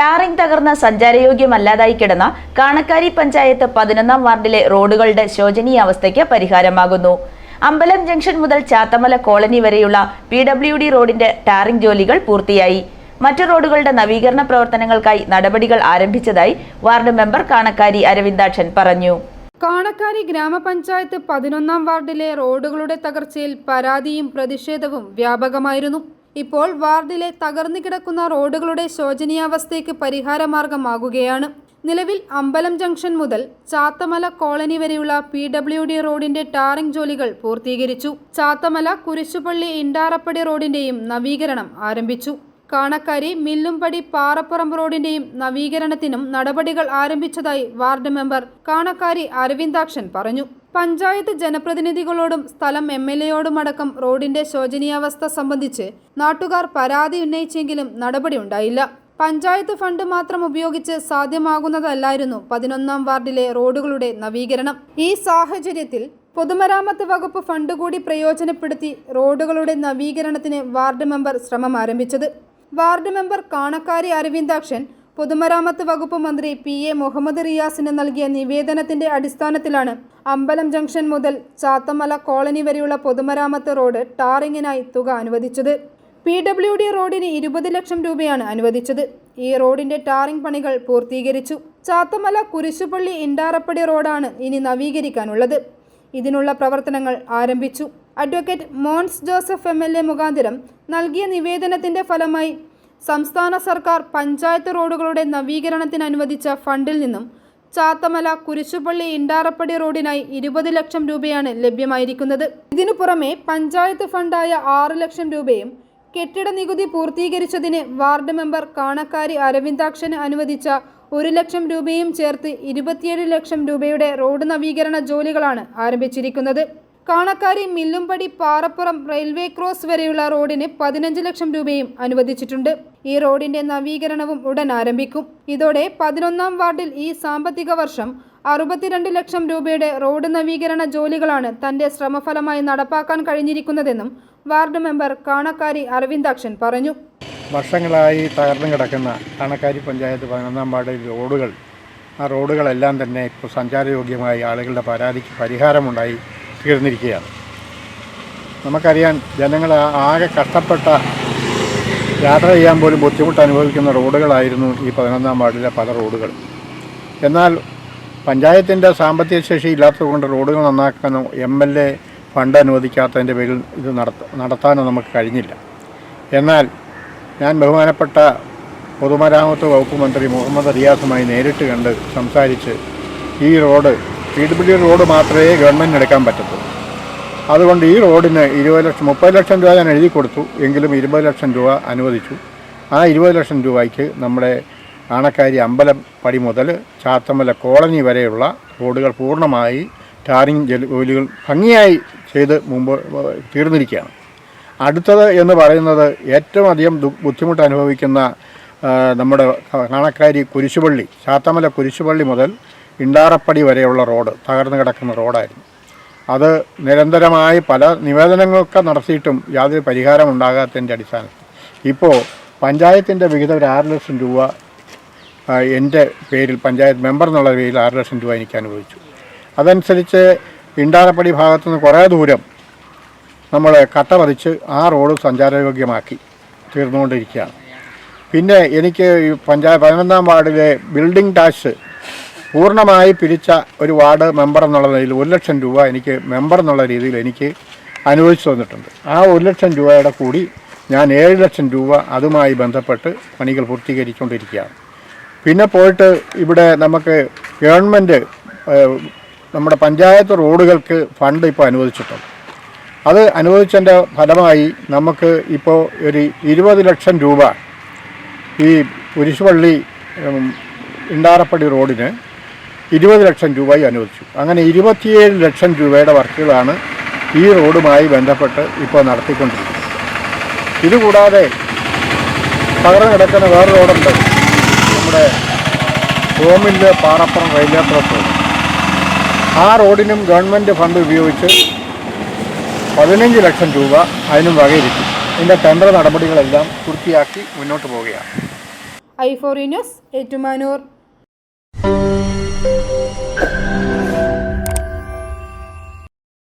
Tarring തകർന്ന സഞ്ചാരയോഗ്യമല്ലാതായി കിടന്ന കാണക്കാരി പഞ്ചായത്ത് പതിനൊന്നാം വാർഡിലെ റോഡുകളുടെ ശോചനീയാവസ്ഥയ്ക്ക് പരിഹാരമാകുന്നു. അമ്പലം ജംഗ്ഷൻ മുതൽ ചാത്തമല കോളനി വരെയുള്ള പി ഡബ്ല്യു ഡി റോഡിന്റെ ടാറിംഗ് ജോലികൾ പൂർത്തിയായി. മറ്റു റോഡുകളുടെ നവീകരണ പ്രവർത്തനങ്ങൾക്കായി നടപടികൾ ആരംഭിച്ചതായി വാർഡ് മെമ്പർ കാണക്കാരി അരവിന്ദാക്ഷൻ പറഞ്ഞു. കാണക്കാരി ഗ്രാമപഞ്ചായത്ത് പതിനൊന്നാം വാർഡിലെ റോഡുകളുടെ തകർച്ചയിൽ പരാതിയും പ്രതിഷേധവും വ്യാപകമായിരുന്നു. ഇപ്പോൾ വാർഡിലെ തകർന്നു കിടക്കുന്ന റോഡുകളുടെ ശോചനീയാവസ്ഥയ്ക്ക് പരിഹാരമാർഗമാകുകയാണ്. നിലവിൽ അമ്പലം ജംഗ്ഷൻ മുതൽ ചാത്തമല കോളനി വരെയുള്ള പി ഡബ്ല്യു ഡി റോഡിന്റെ ടാറിംഗ് ജോലികൾ പൂർത്തീകരിച്ചു. ചാത്തമല കുരിശുപള്ളി ഇണ്ടാറപ്പടി റോഡിന്റെയും നവീകരണം ആരംഭിച്ചു. കാണക്കാരി മില്ലുംപടി പാറപ്പുറം റോഡിന്റെയും നവീകരണത്തിനും നടപടികൾ ആരംഭിച്ചതായി വാർഡ് മെമ്പർ കാണക്കാരി അരവിന്ദാക്ഷൻ പറഞ്ഞു. പഞ്ചായത്ത് ജനപ്രതിനിധികളോടും സ്ഥലം എം എൽ എയോടുമടക്കം റോഡിന്റെ ശോചനീയാവസ്ഥ സംബന്ധിച്ച് നാട്ടുകാർ പരാതി ഉന്നയിച്ചെങ്കിലും നടപടി ഉണ്ടായില്ല പഞ്ചായത്ത് ഫണ്ട് മാത്രം ഉപയോഗിച്ച് സാധ്യമാകുന്നതല്ലായിരുന്നു പതിനൊന്നാം വാർഡിലെ റോഡുകളുടെ നവീകരണം. ഈ സാഹചര്യത്തിൽ പൊതുമരാമത്ത് വകുപ്പ് ഫണ്ട് കൂടി പ്രയോജനപ്പെടുത്തി റോഡുകളുടെ നവീകരണത്തിന് വാർഡ് മെമ്പർ ശ്രമം ആരംഭിച്ചത്. വാർഡ് മെമ്പർ കാണക്കാരി അരവിന്ദാക്ഷൻ പൊതുമരാമത്ത് വകുപ്പ് മന്ത്രി പി എ മുഹമ്മദ് റിയാസിന് നൽകിയ നിവേദനത്തിന്റെ അടിസ്ഥാനത്തിലാണ് അമ്പലം ജംഗ്ഷൻ മുതൽ ചാത്തമല കോളനി വരെയുള്ള പൊതുമരാമത്ത് റോഡ് ടാറിങ്ങിനായി തുക അനുവദിച്ചത്. പി ഡബ്ല്യു ഡി റോഡിന് ഇരുപത് ലക്ഷം രൂപയാണ് അനുവദിച്ചത്. ഈ റോഡിന്റെ ടാറിംഗ് പണികൾ പൂർത്തീകരിച്ചു. ചാത്തമല കുരിശുപള്ളി ഇണ്ടാറപ്പടി റോഡാണ് ഇനി നവീകരിക്കാനുള്ളത്. ഇതിനുള്ള പ്രവർത്തനങ്ങൾ ആരംഭിച്ചു. Advocate Mons Joseph M L A മുഖാന്തരം നൽകിയ നിവേദനത്തിന്റെ ഫലമായി സംസ്ഥാന സർക്കാർ പഞ്ചായത്ത് റോഡുകളുടെ നവീകരണത്തിന് അനുവദിച്ച ഫണ്ടിൽ നിന്നും ചാത്തമല കുരിശുപള്ളി ഇണ്ടാറപ്പടി റോഡിനായി ഇരുപത് ലക്ഷം രൂപയാണ് ലഭ്യമായിരിക്കുന്നത്. ഇതിനു പുറമെ പഞ്ചായത്ത് ഫണ്ടായ ആറ് ലക്ഷം രൂപയും കെട്ടിട നികുതി പൂർത്തീകരിച്ചതിന് വാർഡ് മെമ്പർ കാണക്കാരി അരവിന്ദാക്ഷന് അനുവദിച്ച ഒരു ലക്ഷം രൂപയും ചേർത്ത് ഇരുപത്തിയേഴ് ലക്ഷം രൂപയുടെ റോഡ് നവീകരണ ജോലികളാണ് ആരംഭിച്ചിരിക്കുന്നത്. കാണക്കാരി മില്ലുംപടി പാറപ്പുറം റെയിൽവേ ക്രോസ് വരെയുള്ള റോഡിന് പതിനഞ്ച് ലക്ഷം രൂപയും അനുവദിച്ചിട്ടുണ്ട്. ഈ റോഡിന്റെ നവീകരണവും ഉടൻ ആരംഭിക്കും. ഇതോടെ പതിനൊന്നാം വാർഡിൽ ഈ സാമ്പത്തിക വർഷം അറുപത്തിരണ്ട് ലക്ഷം രൂപയുടെ റോഡ് നവീകരണ ജോലികളാണ് തന്റെ ശ്രമഫലമായി നടപ്പാക്കാൻ കഴിഞ്ഞിരിക്കുന്നതെന്നും വാർഡ് മെമ്പർ കാണക്കാരി അരവിന്ദാക്ഷൻ പറഞ്ഞു. വർഷങ്ങളായി തകർന്നു കിടക്കുന്ന കാണക്കാരി പഞ്ചായത്ത് പതിനൊന്നാം വാർഡിൽ റോഡുകൾ ആ റോഡുകളെല്ലാം തന്നെ ഇപ്പോൾ സഞ്ചാരയോഗ്യമായി ആളുകളുടെ പരാതിക്ക് പരിഹാരമുണ്ടായി. തീർന്നിരിക്കുകയാണ് നമുക്കറിയാം ജനങ്ങൾ ആകെ കഷ്ടപ്പെട്ട യാത്ര ചെയ്യാൻ പോലും ബുദ്ധിമുട്ട് അനുഭവിക്കുന്ന റോഡുകളായിരുന്നു ഈ പതിനൊന്നാം വാർഡിലെ പല റോഡുകൾ. എന്നാൽ പഞ്ചായത്തിന്റെ സാമ്പത്തിക ശേഷി ഇല്ലാത്തതുകൊണ്ട് റോഡുകൾ നന്നാക്കാനോ എം എൽ എ ഫണ്ട് അനുവദിക്കാത്തതിന്റെ പേരിൽ ഇത് നടത്ത നടത്താനോ നമുക്ക് കഴിഞ്ഞില്ല. എന്നാൽ ഞാൻ ബഹുമാനപ്പെട്ട പൊതുമരാമത്ത് വകുപ്പ് മന്ത്രി മുഹമ്മദ് റിയാസുമായി നേരിട്ട് കണ്ട് സംസാരിച്ച് ഈ റോഡ് പി ഡബ്ല്യു റോഡ് മാത്രമേ ഗവൺമെന്റ് എടുക്കാൻ പറ്റത്തുള്ളൂ അതുകൊണ്ട് ഈ റോഡിന് ഇരുപത് ലക്ഷം മുപ്പത് ലക്ഷം രൂപ ഞാൻ എഴുതി കൊടുത്തു. എങ്കിലും ഇരുപത് ലക്ഷം രൂപ അനുവദിച്ചു. ആ ഇരുപത് ലക്ഷം രൂപയ്ക്ക് നമ്മുടെ ആണക്കാരി അമ്പലം പടി മുതൽ ചാത്തമല കോളനി വരെയുള്ള റോഡുകൾ പൂർണമായി ടാറിങ് ജോലികൾ ഭംഗിയായി ചെയ്ത് മുമ്പ് തീർന്നിരിക്കുകയാണ്. അടുത്തത് എന്ന് പറയുന്നത് ഏറ്റവും അധികം ബുദ്ധിമുട്ട് അനുഭവിക്കുന്ന നമ്മുടെ കാണക്കാരി കുരിശുപള്ളി ചാത്തമല കുരിശുപള്ളി മുതൽ ഇണ്ടാറപ്പടി വരെയുള്ള റോഡ് തകർന്നു കിടക്കുന്ന റോഡായിരുന്നു. അത് നിരന്തരമായി പല നിവേദനങ്ങളൊക്കെ നടത്തിയിട്ടും യാതൊരു പരിഹാരം ഉണ്ടാകാത്തതിന്റെ അടിസ്ഥാനത്തിൽ. ഇപ്പോൾ പഞ്ചായത്തിന്റെ വിഹിതം ഒരു ആറ് ലക്ഷം രൂപ എന്റെ പേരിൽ പഞ്ചായത്ത് മെമ്പർ എന്നുള്ള പേരിൽ ആറ് ലക്ഷം രൂപ എനിക്ക് അനുവദിച്ചു അതനുസരിച്ച് ഇണ്ടാറപ്പടി ഭാഗത്തു നിന്ന് കുറേ ദൂരം നമ്മൾ കട്ട പതിച്ച് ആ റോഡ് സഞ്ചാരയോഗ്യമാക്കി തീർന്നുകൊണ്ടിരിക്കുകയാണ്. പിന്നെ എനിക്ക് പഞ്ചായത്ത് പതിനൊന്നാം വാർഡിലെ ബിൽഡിംഗ് ടാക്സ് പൂർണമായി പിരിച്ച ഒരു വാർഡ് മെമ്പർ എന്നുള്ള നിലയിൽ ഒരു ലക്ഷം രൂപ എനിക്ക് മെമ്പർ എന്നുള്ള രീതിയിൽ എനിക്ക് അനുവദിച്ചു തന്നിട്ടുണ്ട്. ആ ഒരു ലക്ഷം രൂപയുടെ കൂടി ഞാൻ ഏഴ് ലക്ഷം രൂപ അതുമായി ബന്ധപ്പെട്ട് പണികൾ പൂർത്തീകരിച്ചുകൊണ്ടിരിക്കുകയാണ്. പിന്നെ പോയിട്ട് ഇവിടെ നമുക്ക് ഗവൺമെന്റ് നമ്മുടെ പഞ്ചായത്ത് റോഡുകൾക്ക് ഫണ്ട് ഇപ്പോൾ അനുവദിച്ചിട്ടുണ്ട്. അത് അനുവദിച്ചതിന്റെ ഫലമായി നമുക്ക് ഇപ്പോൾ ഒരു ഇരുപത് ലക്ഷം രൂപ ഈ കുരിശുപള്ളി ഇണ്ടാറപ്പള്ളി റോഡിന് ഇരുപത് ലക്ഷം രൂപയും അനുവദിച്ചു. അങ്ങനെ ഇരുപത്തിയേഴ് ലക്ഷം രൂപയുടെ വർക്കുകളാണ് ഈ റോഡുമായി ബന്ധപ്പെട്ട് ഇപ്പോൾ നടത്തിക്കൊണ്ടിരിക്കുന്നത്. ഇതുകൂടാതെ പകർന്നു കിടക്കുന്ന വേറെ റോഡുണ്ട്. നമ്മുടെ ഹോമിന്റെ പാറപ്പുറം റെയിൽവേ ക്രോസ് റോഡ്. ആ റോഡിനും ഗവൺമെന്റ് ഫണ്ട് ഉപയോഗിച്ച് പതിനഞ്ച് ലക്ഷം രൂപ അതിനും വകയിരുത്തി. ഇതിന്റെ ടെൻഡർ നടപടികളെല്ലാം പൂർത്തിയാക്കി മുന്നോട്ട് പോവുകയാണ്. ഐ ഫോറി ന്യൂസ് ഏറ്റുമാനൂർ.